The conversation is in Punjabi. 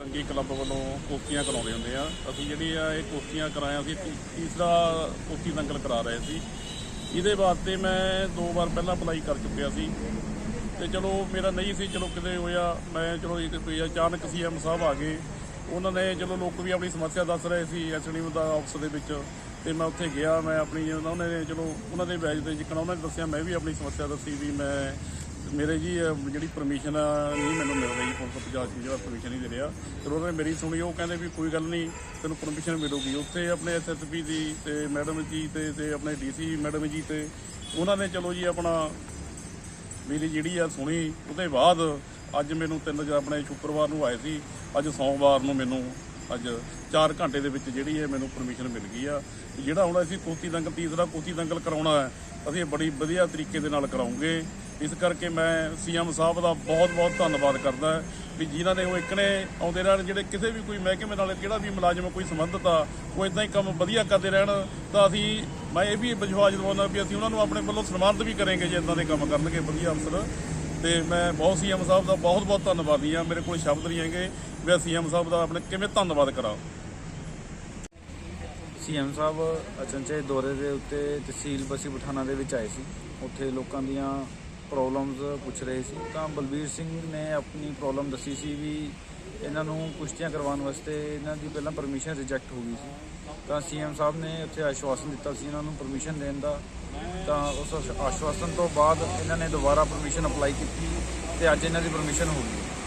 ਰੰਗੀ ਕਲੱਬ ਵੱਲੋਂ ਕੁਸ਼ਤੀਆਂ ਕਰਾਉਂਦੇ ਹੁੰਦੇ ਆ। ਅਸੀਂ ਜਿਹੜੀ ਆ ਇਹ ਕੁਸ਼ਤੀਆਂ ਕਰਾਇਆ ਸੀ ਤੀਸਰਾ ਕੁਸ਼ਤੀ ਦੰਗਲ ਕਰਾ ਰਹੇ ਸੀ। ਇਹਦੇ ਵਾਸਤੇ ਮੈਂ ਦੋ ਵਾਰ ਪਹਿਲਾਂ ਅਪਲਾਈ ਕਰ ਚੁੱਕਿਆ ਸੀ। ਤੇ ਚਲੋ ਮੇਰਾ ਨਹੀਂ ਸੀ, ਚਲੋ ਕਿਤੇ ਹੋਇਆ, ਮੈਂ ਚਲੋ ਇੱਕ ਕੋਈ ਅਚਾਨਕ ਸੀਐਮ ਸਾਹਿਬ ਆ ਗਏ। ਉਹਨਾਂ ਨੇ ਚਲੋ ਲੋਕ ਵੀ ਆਪਣੀ ਸਮੱਸਿਆ ਦੱਸ ਰਹੇ ਸੀ ਐਸਡੀ ਦਾ ਆਫਿਸ ਦੇ ਵਿੱਚ। ਤੇ ਮੈਂ ਉੱਥੇ ਗਿਆ, ਮੈਂ ਆਪਣੀ, ਉਹਨਾਂ ਨੇ ਚਲੋ, ਉਹਨਾਂ ਦੇ ਬੈਜ ਤੇ ਜਿੱਕਣ ਉਹਨਾਂ ਨੇ ਦੱਸਿਆ, ਮੈਂ ਵੀ ਆਪਣੀ ਸਮੱਸਿਆ ਦੱਸੀ ਵੀ ਮੈਂ ਮੇਰੇ ਜੀ, ਅਹ, ਜਿਹੜੀ ਪਰਮਿਸ਼ਨ ਨਹੀਂ ਮੈਨੂੰ ਮਿਲ ਰਹੀ ਪੁਲਿਸ ਪੰਜਾਬ ਦੀ ਜਿਹੜਾ ਪਰਮਿਸ਼ਨ ਨਹੀਂ ਦੇ ਰਿਹਾ। ਫਿਰ ਉਹਨਾਂ ਨੇ ਮੇਰੀ ਸੁਣੀ, ਉਹ ਕਹਿੰਦੇ ਵੀ ਕੋਈ ਗੱਲ ਨਹੀਂ, ਤੈਨੂੰ ਪਰਮਿਸ਼ਨ ਮਿਲੂਗੀ। ਉੱਥੇ ਆਪਣੇ ਐਸਐਸਪੀ ਦੀ ਤੇ ਮੈਡਮ ਜੀ ਤੇ ਤੇ ਆਪਣੇ ਡੀਸੀ ਮੈਡਮ ਜੀ ਤੇ, ਉਹਨਾਂ ਨੇ ਚਲੋ ਜੀ ਆਪਣਾ ਮੇਰੀ ਜਿਹੜੀ ਆ ਸੁਣੀ, ਉਹਦੇ ਬਾਅਦ ਅੱਜ ਮੈਨੂੰ ਤਿੰਨ ਜ- ਆਪਣੇ ਸ਼ੁੱਕਰਵਾਰ ਨੂੰ ਆਏ ਸੀ, ਅੱਜ ਸੋਮਵਾਰ ਨੂੰ ਮੈਨੂੰ ਅੱਜ 4 ਘੰਟੇ ਦੇ ਵਿੱਚ ਜਿਹੜੀ ਹੈ ਮੈਨੂੰ ਪਰਮਿਸ਼ਨ ਮਿਲ ਗਈ ਆ। ਜਿਹੜਾ ਹੁਣ ਅਸੀਂ ਕੋਤੀ ਦੰਗਲ, ਤੀਸਰਾ ਕੋਤੀ ਦੰਗਲ ਕਰਾਉਣਾ ਹੈ, ਅਸੀਂ ਇਹ ਬੜੀ ਵਧੀਆ ਤਰੀਕੇ ਦੇ ਨਾਲ ਕਰਾਉਂਗੇ। ਇਸ ਕਰਕੇ ਮੈਂ ਸੀਐਮ ਸਾਹਿਬ ਦਾ ਬਹੁਤ ਬਹੁਤ ਧੰਨਵਾਦ ਕਰਦਾ ਵੀ ਜਿਨ੍ਹਾਂ ਨੇ ਉਹ ਇਕਨੇ ਆਉਂਦੇ ਰਹਿਣ, ਜਿਹੜੇ ਕਿਸੇ ਵੀ ਕੋਈ ਮਹਿਕਮੇ ਨਾਲ ਕਿਹੜਾ ਵੀ ਮੁਲਾਜ਼ਮ, ਕੋਈ ਸੰਬੰਧਤ ਆ, ਉਹ ਇਦਾਂ ਹੀ ਕੰਮ ਵਧੀਆ ਕਰਦੇ ਰਹਿਣ, ਤਾਂ ਅਸੀਂ, ਮੈਂ ਇਹ ਵੀ ਵਿਸ਼ਵਾਸ ਦਿਵਾਉਂਦਾ ਵੀ ਅਸੀਂ ਉਹਨਾਂ ਨੂੰ ਆਪਣੇ ਵੱਲੋਂ ਸਨਮਾਨਿਤ ਵੀ ਕਰਾਂਗੇ ਜੇ ਇਦਾਂ ਦੇ ਕੰਮ ਕਰਨਗੇ ਵਧੀਆ ਅਫਸਰ। ਤੇ ਮੈਂ ਬਹੁਤ ਸੀਐਮ ਸਾਹਿਬ ਦਾ ਬਹੁਤ ਬਹੁਤ ਧੰਨਵਾਦੀ ਆ ਮੇਰੇ ਕੋਲ ਸ਼ਬਦ ਨਹੀਂ ਹੈਗੇ, ਮੈਂ ਸੀਐਮ ਸਾਹਿਬ ਦਾ ਆਪਣੇ ਕਿਵੇਂ ਧੰਨਵਾਦ ਕਰਾਂ? ਸੀਐਮ ਸਾਹਿਬ, ਅਚਨਚੇ ਦੌਰੇ ਦੇ ਉੱਤੇ ਤਹਿਸੀਲ ਬਸੀ ਪਠਾਣਾ ਦੇ ਵਿੱਚ ਆਏ ਸੀ। ਉੱਥੇ ਲੋਕਾਂ ਦੀਆਂ ਪ੍ਰੋਬਲਮਸ ਪੁੱਛ ਰਹੇ ਸੀ, ਤਾਂ ਬਲਬੀਰ ਸਿੰਘ ਨੇ ਆਪਣੀ ਪ੍ਰੋਬਲਮ ਦੱਸੀ ਸੀ ਵੀ ਇਹਨਾਂ ਨੂੰ ਕੁਸ਼ਤੀਆਂ ਕਰਵਾਉਣ ਵਾਸਤੇ ਇਹਨਾਂ ਦੀ ਪਹਿਲਾਂ ਪਰਮਿਸ਼ਨ ਰਿਜੈਕਟ ਹੋ ਗਈ ਸੀ। ਤਾਂ ਸੀਐਮ ਸਾਹਿਬ ਨੇ ਉੱਥੇ ਆਸ਼ਵਾਸਨ ਦਿੱਤਾ ਸੀ ਇਹਨਾਂ ਨੂੰ ਪਰਮਿਸ਼ਨ ਦੇਣ ਦਾ। ਤਾਂ ਉਸ ਆਸ਼ਵਾਸਨ ਤੋਂ ਬਾਅਦ ਇਹਨਾਂ ਨੇ ਦੁਬਾਰਾ ਪਰਮਿਸ਼ਨ ਅਪਲਾਈ ਕੀਤੀ ਤੇ ਅੱਜ ਇਹਨਾਂ ਦੀ ਪਰਮਿਸ਼ਨ ਹੋ ਗਈ।